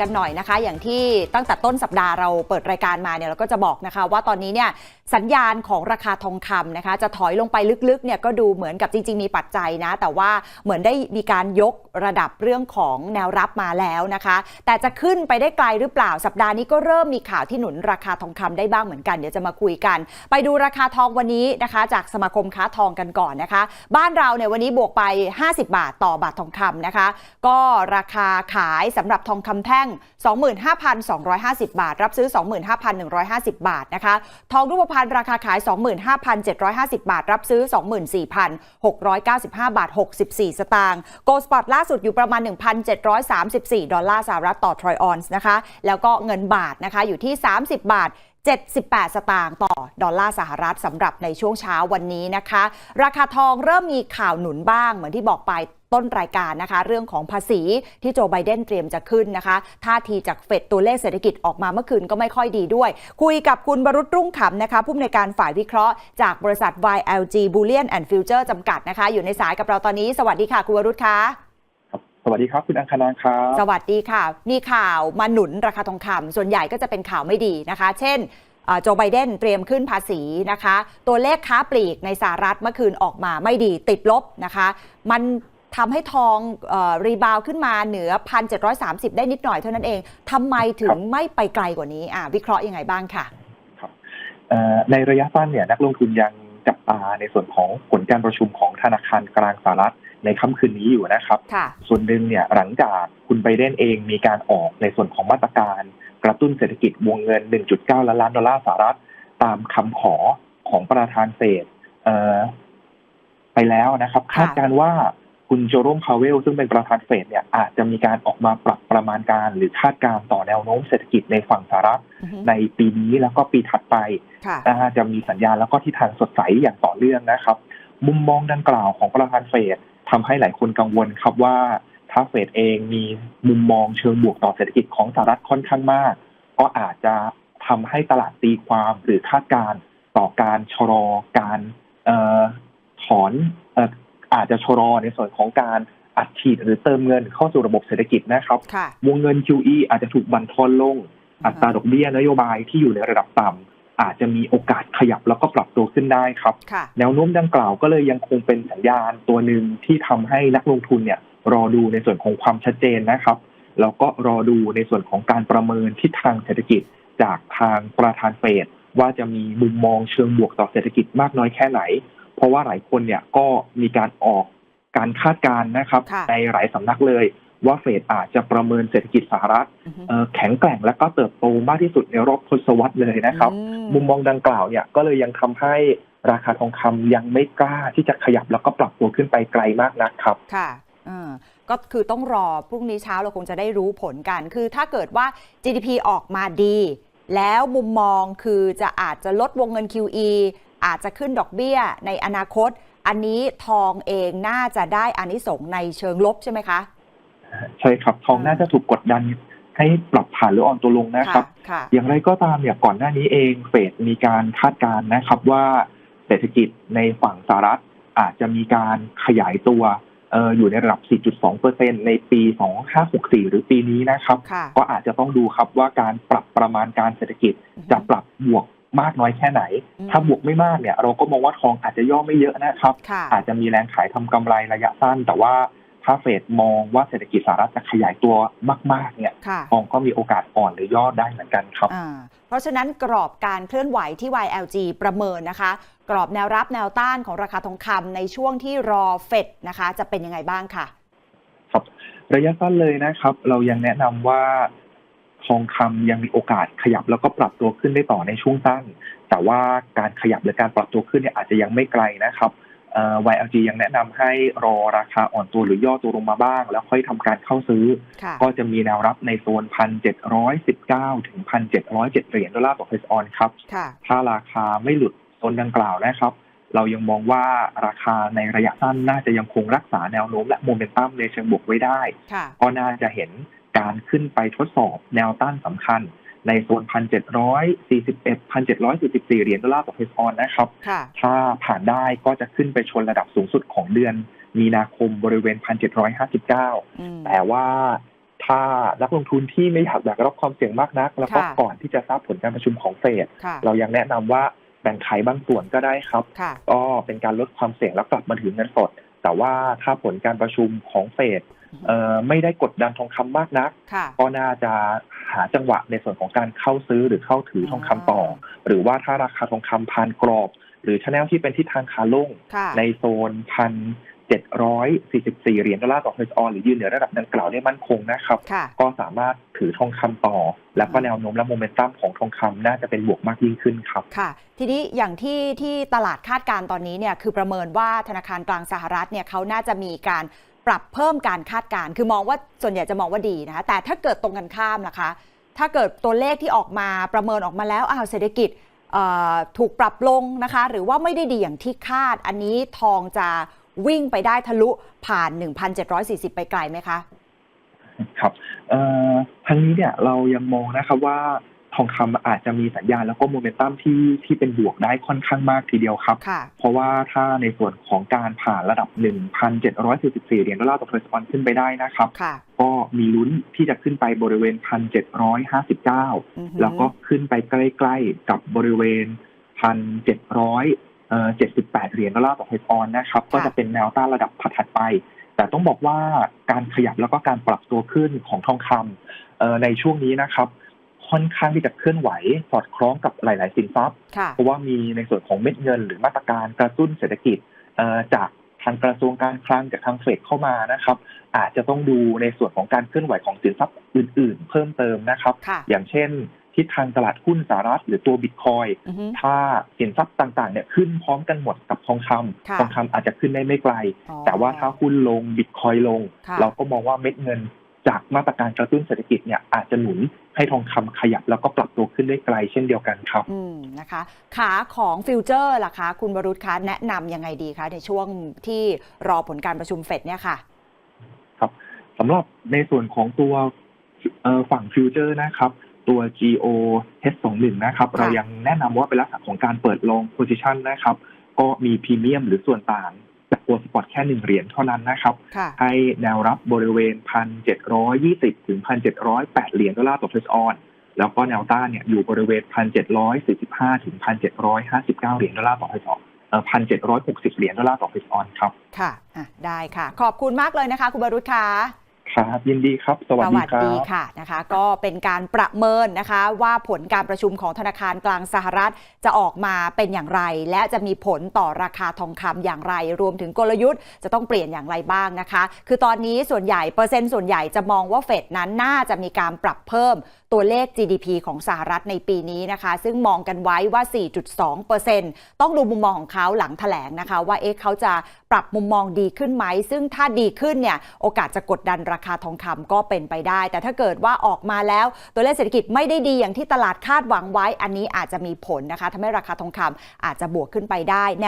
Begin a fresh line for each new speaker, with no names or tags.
กันหน่อยนะคะ อย่างที่ตั้งแต่ต้นสัปดาห์เราเปิดรายการมาเนี่ยเราก็จะบอกนะคะ ว่าตอนนี้เนี่ยสัญญาณของราคาทองคำนะคะ จะถอยลงไปลึกๆเนี่ยก็ดูเหมือนกับจริง ๆ มีปัจจัยนะ แต่ว่าเหมือนได้มีการยกระดับเรื่องของแนวรับมาแล้วนะคะ แต่จะขึ้นไปได้ไกลหรือเปล่าสัปดาห์นี้ก็เริ่มมีข่าวที่หนุนราคาทองคำได้บ้างเหมือนกันเดี๋ยวจะมาคุยกัน ไปดูราคาทองวันนี้นะคะ จากสมาคมค้าทองกันก่อนนะคะ บ้านเราเนี่ยวันนี้บวกไป 50 บาทต่อบาททองคำนะคะ ก็ราคาขายสำหรับทองคำแท่ง25,250 บาท รับซื้อ 25,150 บาทนะคะ ทองรูปพรรณราคาขาย 25,750 บาท รับซื้อ 24,695 บาท 64 สตางค์ โกลด์สปอตล่าสุดอยู่ประมาณ 1,734 ดอลลาร์สหรัฐต่อทรอยออนซ์นะคะ แล้วก็เงินบาทนะคะอยู่ที่ 30 บาท78 สตางค์ต่อดอลลาร์สหรัฐสำหรับในช่วงเช้าวันนี้นะคะ ราคาทองเริ่มมีข่าวหนุนบ้างเหมือนที่บอกไป ต้นรายการนะคะ เรื่องของภาษีที่โจไบเดนเตรียมจะขึ้นนะคะท่าทีจากเฟดตัวเลขเศรษฐกิจออกมาเมื่อคืนก็ไม่ค่อยดีด้วย คุยกับคุณบรุษรุ่งขำนะคะผู้อำนวยการฝ่ายวิเคราะห์จากบริษัท YLG Bullion and Future จำกัดนะคะ อยู่ในสายกับเราตอนนี้ สวัสดีค่ะคุณวรุษคะ
ครับสวัสดีครับ คุณอังคณาครับ
สวัสดีค่ะ มีข่าวมาหนุนราคาทองคำส่วนใหญ่ก็จะเป็นข่าวไม่ดีนะคะ เช่นเอ่อโจไบเดนเตรียมขึ้นภาษีนะคะ ตัวเลขค้าปลีกในสหรัฐเมื่อคืนออกมาไม่ดีติดลบนะคะ มัน ทำให้ทองเออรีบาวขึ้นมาเหนือ 1,730 ได้นิดหน่อยเท่านั้นเองทำไมถึงไม่ไปไกลกว่านี้อะวิเคราะห์ยังไงบ้างค่ะ
เอ่อในระยะสั้นเนี่ยนักลงทุนยังจับตาในส่วนของผลการประชุมของธนาคารกลางสหรัฐในค่ำคืนนี้อยู่นะครับ
ค่ะ
ส่วนหนึ่งเนี่ยหลังจากคุณไบเดนเองมีการออกในส่วนของมาตรการ กระตุ้นเศรษฐกิจวงเงิน 1.9 ล้านล้านดอลลาร์สหรัฐ ตามคำขอของประธานเฟดเอ่อไปแล้วนะครับ
ค่ะ
คาดการณ์ว่า คุณโจโรมพาวเวลซึ่งเป็นประธานเฟดเนี่ยอาจจะมีการออกมาปรับประมาณการหรือคาดการณ์ต่อแนวโน้มเศรษฐกิจในฝั่งสหรัฐ
อือฮึ
ในปีนี้แล้วก็ปีถัดไป
ค่ะ
นะฮะจะมีสัญญาณแล้วก็ทิศทางสดใสอย่างต่อเนื่องนะครับ มุมมองดังกล่าวของประธานเฟดทำให้หลายคนกังวลครับว่าถ้าเฟดเองมีมุมมองเชิงบวกต่อเศรษฐกิจของสหรัฐค่อนข้างมาก ก็อาจจะทำให้ตลาดตีความหรือคาดการณ์ต่อการชะลอการเอ่อถอนเอ่ออาจจะชะลอในส่วนของการอัดฉีดหรือเติมเงินเข้าสู่ระบบเศรษฐกิจนะครับ
ค่ะ
วงเงิน QE อาจจะถูกบันทอนลง อัตราดอกเบี้ยนโยบายที่อยู่ในระดับต่ำอาจจะมีโอกาสขยับแล้วก็ปรับตัวขึ้นได้ครับ
ค่ะ
แนวโน้มดังกล่าวก็เลยยังคงเป็นสัญญาณตัวหนึ่งที่ทำให้นักลงทุนเนี่ยรอดูในส่วนของความชัดเจนนะครับ แล้วก็รอดูในส่วนของการประเมินทิศทางเศรษฐกิจจากทางประธานเฟดว่าจะมีมุมมองเชิงบวกต่อเศรษฐกิจมากน้อยแค่ไหน เพราะว่าหลายคนเนี่ยก็มีการออกการคาดการณ์นะครับ
ค่ะ
ในหลายสำนักเลย ว่าเฟดอาจจะประเมินเศรษฐกิจสหรัฐ
อือฮึ
เอ่อแข็งแกร่งและก็เติบโตมากที่สุดในรอบทศวรรษเลยนะครับ
อื
มุมมองดังกล่าวเนี่ยก็เลยยังทำให้ราคาทองคำยังไม่กล้าที่จะขยับแล้วก็ปรับตัวขึ้นไปไกลมากนักครับ
ค่ะเออก็คือต้องรอพรุ่งนี้เช้าเราคงจะได้รู้ผลกัน คือถ้าเกิดว่า GDP ออกมาดี แล้วมุมมองคือจะอาจจะลดวงเงิน QE อาจจะขึ้นดอกเบี้ยในอนาคต อันนี้ทองเองน่าจะได้อานิสงส์ในเชิงลบใช่ไหมคะ
ใช่ครับทองน่าจะถูกกดดันให้ปรับผ่านหรืออ่อนตัวลงนะครับ
ค่ะ
อย่างไรก็ตามเนี่ยก่อนหน้านี้เองเฟดมีการคาดการณ์นะครับว่าเศรษฐกิจในฝั่งสหรัฐอาจจะมีการขยายตัวเอออยู่ในระดับ 4.2%ในปี 2564 หรือปีนี้นะครับ
ค่ะ
ก็อาจจะต้องดูครับว่าการปรับประมาณการเศรษฐกิจจะปรับบวก มากน้อยแค่ไหน
อืม
ถ้าบวกไม่มากเนี่ย เราก็มองว่าทองอาจจะย่อไม่เยอะนะครับ
ค่ะ
อาจจะมีแรงขายทำกำไรระยะสั้น แต่ว่าถ้าเฟดมองว่าเศรษฐกิจสหรัฐจะขยายตัวมาก ๆ เนี่ย
ค่ะ
ทองก็มีโอกาสอ่อนหรือย่อได้เหมือนกันครับ
อ่าเพราะฉะนั้นกรอบการเคลื่อนไหวที่ YLG ประเมินนะคะ กรอบแนวรับแนวต้านของราคาทองคำในช่วงที่รอเฟดนะคะ จะเป็นยังไงบ้างค่ะ
ครับ ระยะสั้นเลยนะครับ เรายังแนะนำว่า ทองคำยังมีโอกาสขยับแล้วก็ปรับตัวขึ้นได้ต่อในช่วงสั้น แต่ว่าการขยับหรือการปรับตัวขึ้นเนี่ยอาจจะยังไม่ไกลนะครับเอ่อ YLG ยังแนะนำให้รอราคาอ่อนตัวหรือย่อตัวลงมาบ้าง แล้วค่อยทำการเข้าซื้อ
ค่ะ
ก็จะมีแนวรับในโซน1,719ถึง1,707เหรียญดอลลาร์ต่อเฟสออนครับ
ค่ะ
ถ้าราคาไม่หลุดโซนดังกล่าวนะครับ เรายังมองว่าราคาในระยะสั้นน่าจะยังคงรักษาแนวโน้มและโมเมนตัมในเชิงบวกไว้ได้
ค่ะ
ก็น่าจะเห็น การขึ้นไปทดสอบแนวต้านสำคัญ ในโซน 1,741 1,744 เหรียญดอลลาร์ต่อเฟสออนนะครับ
ค่ะ
ถ้าผ่านได้ก็จะขึ้นไปชนระดับสูงสุดของเดือนมีนาคมบริเวณ 1,759
อืม
แต่ว่าถ้านักลงทุนที่ไม่อยากแบกรับความเสี่ยงมากนัก แล้วก็
ค่ะ
ก่อนที่จะทราบผลการประชุมของเฟด
ค่ะ
เรายังแนะนำว่าแบ่งขายบางส่วนก็ได้ครับ
ค่ะ
ก็เป็นการลดความเสี่ยงแล้วกลับมาถือเงินสด แต่ว่าถ้าผลการประชุมของเฟด เอ่อไม่ได้กดดันทองคำมากนัก
ค่ะ
ก็น่าจะหาจังหวะในส่วนของการเข้าซื้อหรือเข้าถือทองคำต่อ หรือว่าถ้าราคาทองคำผ่านกรอบ หรือชแนลที่เป็นทิศทางขาลง
ค่ะ
ในโซนพันเจ็ดร้อยสี่สิบสี่เหรียญดอลลาร์ต่อเฮออนหรือยืนเหนือระดับดังกล่าวได้มั่นคงนะครับ
ค่ะ
ก็สามารถถือทองคำต่อ แล้วก็แนวโน้มและโมเมนตัมของทองคำน่าจะเป็นบวกมากยิ่งขึ้นครับ
ค่ะ ทีนี้อย่างที่ที่ตลาดคาดการณ์ตอนนี้เนี่ยคือประเมินว่าธนาคารกลางสหรัฐเนี่ยเขาน่าจะมีการ ปรับเพิ่มการคาดการณ์คือมองว่าส่วนใหญ่จะมองว่าดีนะคะแต่ถ้าเกิดตรงกันข้ามล่ะคะ ถ้าเกิดตัวเลขที่ออกมาประเมินออกมาแล้วอ้าวเศรษฐกิจถูกปรับลงนะคะ หรือว่าไม่ได้ดีอย่างที่คาด อันนี้ทองจะวิ่งไปได้ทะลุผ่าน 1,740 ไปไกลไหมคะ
ครับเอ่อทางนี้เนี่ยเรายังมองนะครับว่า ทองคำอาจจะมีสัญญาณแล้วก็โมเมนตัมที่ที่เป็นบวกได้ค่อนข้างมากทีเดียวครับ
ค่ะ
เพราะว่าถ้าในส่วนของการผ่านระดับ 1,744 เหรียญดอลลาร์ต่อเทรสปอนขึ้นไปได้นะครับ
ค่ะ
ก็มีลุ้นที่จะขึ้นไปบริเวณ 1,759
อือหือ
แล้วก็ขึ้นไปใกล้ๆกับบริเวณ 1,700เอ่อ78เหรียญดอลลาร์ต่อเทรสปอนนะครับ ก็จะเป็นแนวต้านระดับถัดๆไป แต่ต้องบอกว่าการขยับแล้วก็การปรับตัวขึ้นของทองคำเอ่อในช่วงนี้นะครับ ค่อนข้างที่จะเคลื่อนไหวสอดคล้องกับหลาย ๆ สินทรัพย์
ค่ะ
เพราะว่ามีในส่วนของเม็ดเงิน หรือมาตรการกระตุ้นเศรษฐกิจเอ่อจากทางกระทรวงการคลังจากทางเฟดเข้ามานะครับ อาจจะต้องดูในส่วนของการเคลื่อนไหวของสินทรัพย์อื่น ๆ เพิ่มเติมนะครับ
ค่ะ
อย่างเช่นทิศทางตลาดหุ้นสหรัฐหรือตัวบิตคอย
อือหือ
ถ้าสินทรัพย์ต่าง ๆ เนี่ยขึ้นพร้อมกันหมดกับทองคำ
ค่ะ
ทองคำอาจจะขึ้นได้ไม่ไกล
อ๋อ
แต่ว่าถ้าหุ้นลงบิตคอยลง
ค่ะ
เราก็มองว่าเม็ดเงินจากมาตรการกระตุ้นเศรษฐกิจเนี่ยอาจจะหนุน ให้ทองคำขยับแล้วก็ปรับตัวขึ้นได้ไกลเช่นเดียวกันครับ
อืมนะคะ ขาของฟิวเจอร์ล่ะคะคุณบรุษคะแนะนำยังไงดีคะในช่วงที่รอผลการประชุมเฟดเนี่ยค่ะ
ครับสำหรับในส่วนของตัวเอ่อฝั่งฟิวเจอร์นะครับ ตัว GO H21 นะครับ
ค่ะ
เรายังแนะนำว่าเป็นลักษณะของการเปิดลง position นะครับ ก็มีพรีเมียมหรือส่วนต่าง จากตัวสปอตแค่หนึ่งเหรียญเท่านั้นนะครับ
ค่ะ
ให้แนวรับบริเวณ 1,720 ถึง 1,708 เหรียญดอลลาร์ต่อเทรสออน แล้วก็แนวต้านเนี่ยอยู่บริเวณ 1,745 ถึง 1,759 เหรียญดอลลาร์ต่อเทรสออนเอ่อ1,760เหรียญดอลลาร์ต่อเทรสออนครับ
ค่ะอะ ได้ค่ะ ขอบคุณมากเลยนะคะ คุณบรุษค่ะ
ครับยินดีครับ สวัสดีครับ
ค่ะนะคะ ก็เป็นการประเมินนะคะ ว่าผลการประชุมของธนาคารกลางสหรัฐจะออกมาเป็นอย่างไร และจะมีผลต่อราคาทองคำอย่างไร รวมถึงกลยุทธ์จะต้องเปลี่ยนอย่างไรบ้างนะคะ คือตอนนี้ส่วนใหญ่เปอร์เซ็นต์ส่วนใหญ่จะมองว่าเฟดนั้นน่าจะมีการปรับเพิ่มตัวเลข GDP ของสหรัฐในปีนี้นะคะ ซึ่งมองกันไว้ว่า 4.2%ต้องดูมุมมองของเขาหลังแถลงนะคะ ว่าเอ๊ะเขาจะปรับมุมมองดีขึ้นไหมซึ่งถ้าดีขึ้นเนี่ยโอกาสจะกดดันราคาทองคำก็เป็นไปได้ แต่ถ้าเกิดว่าออกมาแล้วตัวเลขเศรษฐกิจไม่ได้ดีอย่างที่ตลาดคาดหวังไว้ อันนี้อาจจะมีผลนะคะทำให้ราคาทองคำอาจจะบวกขึ้นไปได้